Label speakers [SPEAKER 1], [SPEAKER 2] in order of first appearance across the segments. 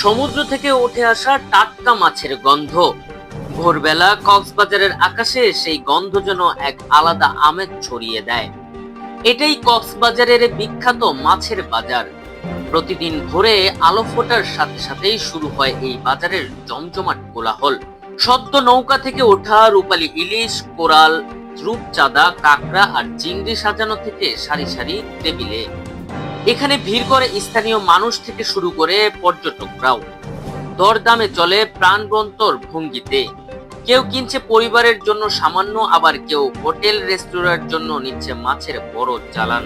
[SPEAKER 1] সমুদ্র থেকে উঠে আসা টাটকা মাছের গন্ধ। ভোরবেলা কক্সবাজারের আকাশে সেই গন্ধ যেন এক আলাদা আমেজ ছড়িয়ে দেয়। এটাই কক্সবাজারের বিখ্যাত মাছের বাজার। প্রতিদিন ভোরে আলো ফোটার সাথে সাথেই শুরু হয় এই বাজারের জমজমাট কোলাহল। সদ্য নৌকা থেকে ওঠা রূপালী ইলিশ, কোরাল রূপচাঁদা কাঁকড়া আর চিংড়ি সাজানো থেকে সারি সারি টেবিলে। এখানে ভিড় করে স্থানীয় মানুষ থেকে শুরু করে পর্যটকরাও। দরদামে চলে প্রাণবন্তর ভঙ্গিতে। কেউ কিনছে পরিবারের জন্য সামান্য, আবার কেউ হোটেল, রেস্তোরাঁর জন্য নিচ্ছে মাছের বড় চালান।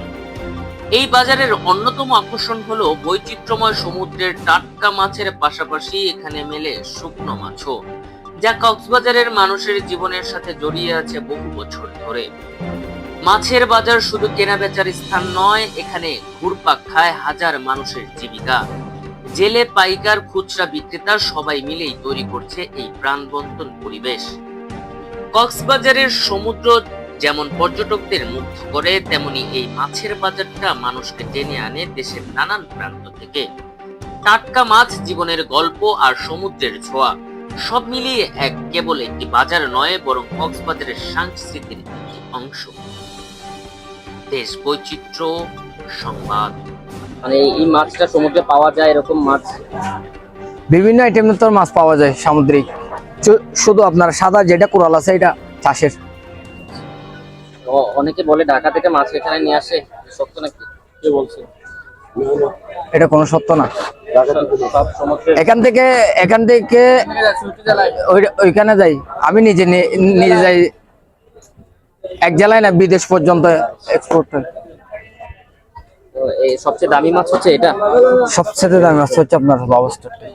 [SPEAKER 1] এই বাজারের অন্যতম আকর্ষণ হলো বৈচিত্র্যময় সমুদ্রের টাটকা মাছের পাশাপাশি এখানে মেলে শুকনো মাছও, যা কক্সবাজারের মানুষের জীবনের সাথে জড়িয়ে আছে বহু বছর ধরে। মাছের বাজার শুধু কেনা বেচার স্থান নয়, এখানে ঘুরপাক খায় হাজার মানুষের জীবিকা। জেলে পাইকার খুচরা বিক্রেতা সবাই মিলেই তৈরি করছে এই প্রাণবন্তন পরিবেশ। কক্সবাজারের সমুদ্র যেমন পর্যটকদের মুগ্ধ করে, তেমনি এই মাছের বাজারটা মানুষকে টেনে আনে দেশের নানান প্রান্ত থেকে। টাটকা মাছ জীবনের গল্প আর সমুদ্রের ছোঁয়া, সব মিলিয়ে এক কেবল একটি বাজার নয়, বরং কক্সবাজারের সাংস্কৃতিক একটি অংশ। দেশ বৈচিত্র্য সংবাদ।
[SPEAKER 2] মানে এই মাছটা সমুদ্রে পাওয়া যায় এরকম মাছ?
[SPEAKER 3] বিভিন্ন আইটেমের তোর মাছ পাওয়া যায় সামুদ্রিক। শুধু আপনার সাদা যেটা কোরাল আছে এটা চাষের।
[SPEAKER 2] অনেকে বলে ঢাকা থেকে মাছ এখানে নিয়ে আসে সত্য নাকি? কে বলছে?
[SPEAKER 3] এটা কোনো সত্য না। এখান থেকে এখান থেকে ওইখানে যাই। আমি নিজে নিজে যাই এক জেলায় না বিদেশ পর্যন্ত এক্সপোর্ট
[SPEAKER 2] হয়? এই সবচেয়ে দামি মাছ হচ্ছে এটা?
[SPEAKER 3] সবচেয়ে দামি মাছ হচ্ছে আপনার লবস্টারটা